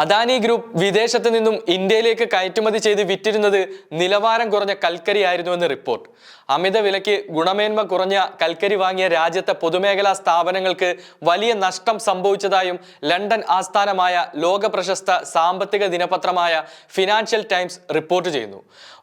Adani group വിദേശത്ത് നിന്നും ഇന്ത്യയിലേക്ക് കയറ്റുമതി ചെയ്ത് വിറ്റിരുന്നത് നിലവാരം കുറഞ്ഞ കൽക്കരി ആയിരുന്നുവെന്ന് റിപ്പോർട്ട്. അമിത വിലയ്ക്ക് ഗുണമേന്മ കുറഞ്ഞ കൽക്കരി വാങ്ങിയ രാജ്യത്തെ പൊതുമേഖലാ സ്ഥാപനങ്ങൾക്ക് വലിയ നഷ്ടം സംഭവിച്ചതായും ലണ്ടൻ ആസ്ഥാനമായ ലോക പ്രശസ്ത സാമ്പത്തിക ദിനപത്രമായ ഫിനാൻഷ്യൽ ടൈംസ് റിപ്പോർട്ട് ചെയ്യുന്നു.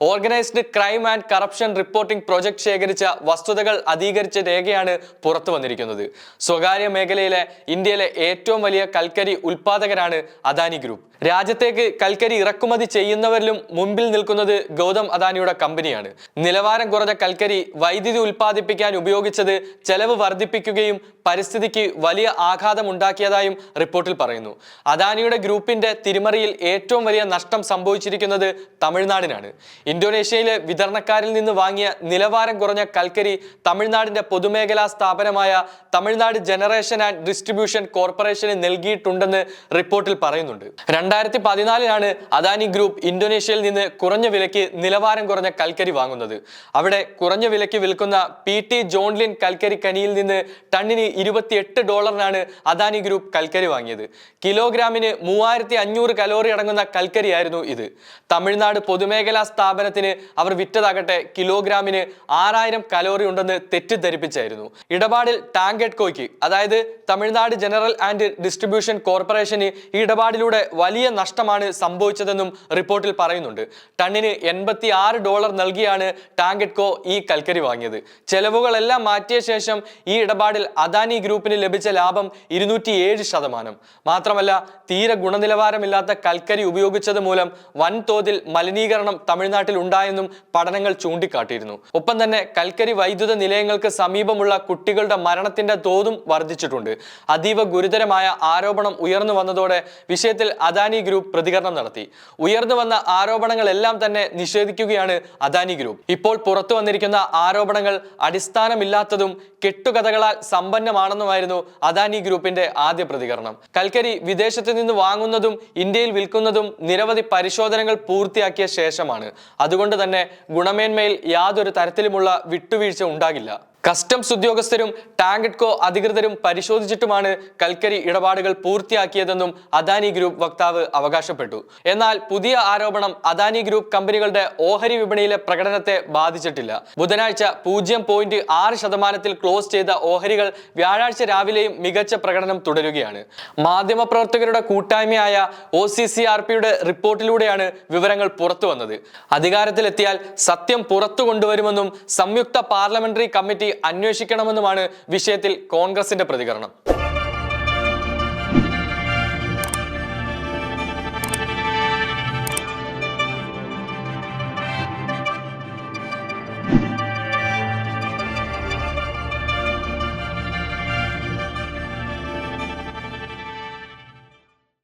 Organized Crime and Corruption Reporting Project ശേഖരിച്ച വസ്തുതകൾ അധീകരിച്ച രേഖയാണ് പുറത്തു വന്നിരിക്കുന്നത്. സ്വകാര്യ മേഖലയിലെ ഇന്ത്യയിലെ ഏറ്റവും വലിയ കൽക്കരി ഉൽപാദകരാണ് അദാനി ഗ്രൂപ്പ്. രാജ്യത്തേക്ക് കൽക്കരി ഇറക്കുമതി ചെയ്യുന്നവരിലും മുമ്പിൽ നിൽക്കുന്നത് ഗൗതം അദാനിയുടെ കമ്പനിയാണ്. നിലവാരം കുറഞ്ഞ കൽക്കരി വൈദ്യുതി ഉൽപ്പാദിപ്പിക്കാൻ ഉപയോഗിച്ചത് ചെലവ് വർദ്ധിപ്പിക്കുകയും പരിസ്ഥിതിക്ക് വലിയ ആഘാതം ഉണ്ടാക്കിയതായും റിപ്പോർട്ടിൽ പറയുന്നു. അദാനിയുടെ ഗ്രൂപ്പിന്റെ തിരിമറിയിൽ ഏറ്റവും വലിയ നഷ്ടം സംഭവിച്ചിരിക്കുന്നത് തമിഴ്നാടിനാണ്. ഇന്തോനേഷ്യയിലെ വിതരണക്കാരിൽ നിന്ന് വാങ്ങിയ നിലവാരം കുറഞ്ഞ കൽക്കരി തമിഴ്നാടിന്റെ പൊതുമേഖലാ സ്ഥാപനമായ തമിഴ്നാട് ജനറേഷൻ ആൻഡ് ഡിസ്ട്രിബ്യൂഷൻ കോർപ്പറേഷന് നൽകിയിട്ടുണ്ടെന്ന് റിപ്പോർട്ടിൽ പറയുന്നുണ്ട്. രണ്ടായിരത്തി പതിനാലിലാണ് അദാനി ഗ്രൂപ്പ് ഇന്തോനേഷ്യയിൽ നിന്ന് കുറഞ്ഞ വിലയ്ക്ക് നിലവാരം കുറഞ്ഞ കൽക്കരി വാങ്ങുന്നത്. അവിടെ കുറഞ്ഞ വിലയ്ക്ക് വിൽക്കുന്ന പി ടി ജോൺലിൻ കൽക്കരി കനിയിൽ നിന്ന് ടണ്ണിന് ഇരുപത്തിയെട്ട് ഡോളറിനാണ് അദാനി ഗ്രൂപ്പ് കൽക്കരി വാങ്ങിയത്. കിലോഗ്രാമിന് മൂവായിരത്തി അഞ്ഞൂറ് കലോറി അടങ്ങുന്ന കൽക്കരിയായിരുന്നു ഇത്. തമിഴ്നാട് പൊതുമേഖലാ സ്ഥാപനത്തിന് അവർ വിറ്റതാകട്ടെ കിലോഗ്രാമിന് ആറായിരം കലോറി ഉണ്ടെന്ന് തെറ്റിദ്ധരിപ്പിച്ചായിരുന്നു. ഇടപാടിൽ ടാങ്കെഡ്കോയ്ക്ക് അതായത് തമിഴ്നാട് ജനറൽ ആൻഡ് ഡിസ്ട്രിബ്യൂഷൻ കോർപ്പറേഷന് ഈ ഇടപാടിലൂടെ വലിയ നഷ്ടമാണ് സംഭവിച്ചതെന്നും റിപ്പോർട്ടിൽ പറയുന്നുണ്ട്. ടണ്ണിന് എൺപത്തി ആറ് ഡോളർ നൽകിയാണ് ടാങ്കറ്റ്കോ ഈ കൽക്കരി വാങ്ങിയത്. ചെലവുകളെല്ലാം മാറ്റിയ ശേഷം ഈ ഇടപാടിൽ അദാനി ഗ്രൂപ്പിന് ലഭിച്ച ലാഭം ഇരുന്നൂറ്റി ഏഴ് ശതമാനം. മാത്രമല്ല തീരെ ഗുണനിലവാരമില്ലാത്ത കൽക്കരി ഉപയോഗിച്ചത് മൂലം വൻതോതിൽ മലിനീകരണം തമിഴ്നാട്ടിൽ ഉണ്ടായെന്നും പഠനങ്ങൾ ചൂണ്ടിക്കാട്ടിയിരുന്നു. ഒപ്പം തന്നെ കൽക്കരി വൈദ്യുത നിലയങ്ങൾക്ക് സമീപമുള്ള കുട്ടികളുടെ മരണത്തിന്റെ തോതും വർദ്ധിച്ചിട്ടുണ്ട്. അതീവ ഗുരുതരമായ ആരോപണം ഉയർന്നു വന്നതോടെ വിഷയത്തിൽ അദാനി ഗ്രൂപ്പ് പ്രതികരണം നടത്തി. ഉയർന്നു വന്ന ആരോപണങ്ങളെല്ലാം തന്നെ നിഷേധിക്കുകയാണ് അദാനി ഗ്രൂപ്പ്. ഇപ്പോൾ പുറത്തു വന്നിരിക്കുന്ന ആരോപണങ്ങൾ അടിസ്ഥാനമില്ലാത്തതും കെട്ടുകഥകളാൽ സമ്പന്നമാണെന്നുമായിരുന്നു അദാനി ഗ്രൂപ്പിന്റെ ആദ്യ പ്രതികരണം. കൽക്കരി വിദേശത്ത് നിന്ന് വാങ്ങുന്നതും ഇന്ത്യയിൽ വിൽക്കുന്നതും നിരവധി പരിശോധനകൾ പൂർത്തിയാക്കിയ ശേഷമാണ്. അതുകൊണ്ട് തന്നെ ഗുണമേന്മയിൽ യാതൊരു തരത്തിലുമുള്ള വിട്ടുവീഴ്ച ഉണ്ടാകില്ല. കസ്റ്റംസ് ഉദ്യോഗസ്ഥരും ടാങ്കറ്റ്കോ അധികൃതരും പരിശോധിച്ചിട്ടുമാണ് കൽക്കരി ഇടപാടുകൾ പൂർത്തിയാക്കിയതെന്നും അദാനി ഗ്രൂപ്പ് വക്താവ് അവകാശപ്പെട്ടു. എന്നാൽ പുതിയ ആരോപണം അദാനി ഗ്രൂപ്പ് കമ്പനികളുടെ ഓഹരി വിപണിയിലെ പ്രകടനത്തെ ബാധിച്ചിട്ടില്ല. ബുധനാഴ്ച പൂജ്യം പോയിന്റ് ആറ് ശതമാനത്തിൽ ക്ലോസ് ചെയ്ത ഓഹരികൾ വ്യാഴാഴ്ച രാവിലെയും മികച്ച പ്രകടനം തുടരുകയാണ്. മാധ്യമപ്രവർത്തകരുടെ കൂട്ടായ്മയായ ഒ സി സി ആർ പിയുടെ റിപ്പോർട്ടിലൂടെയാണ് വിവരങ്ങൾ പുറത്തുവന്നത്. അധികാരത്തിലെത്തിയാൽ സത്യം പുറത്തു കൊണ്ടുവരുമെന്നും സംയുക്ത പാർലമെന്ററി കമ്മിറ്റി അന്വേഷിക്കണമെന്നുമാണ് വിഷയത്തിൽ കോൺഗ്രസിന്റെ പ്രതികരണം.